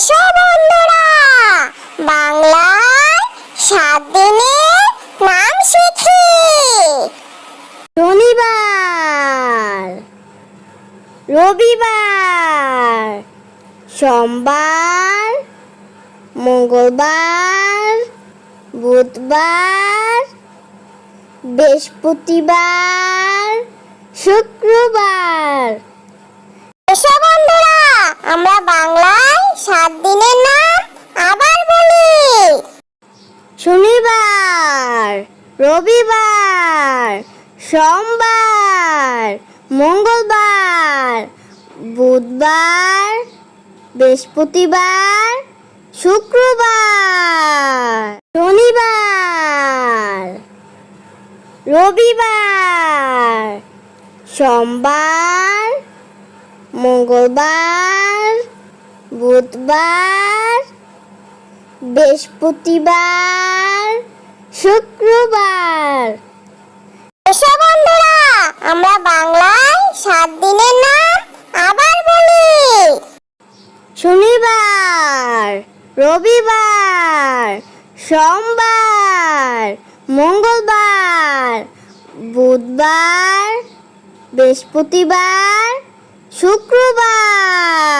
এসো বন্ধুরা। বাংলায় সাত দিনের নাম শিখি শনিবার, রবিবার, সোমবার, মঙ্গলবার, বুধবার, বৃহস্পতিবার, শুক্রবার। এসো বন্ধুরা, আমরা বাংলায় সাত দিনের নাম আবার বলি। শনিবার, রবিবার, সোমবার, মঙ্গলবার, বুধবার, বৃহস্পতিবার, শুক্রবার, শনিবার, রবিবার, সোমবার, মঙ্গলবার বুধবার বৃহস্পতিবার শুক্রবার। এসো বন্ধুরা আমরা বাংলায় সাত দিনের নাম আবার বলি। শনিবার রবিবার সোমবার মঙ্গলবার বুধবার বৃহস্পতিবার শুক্রবার।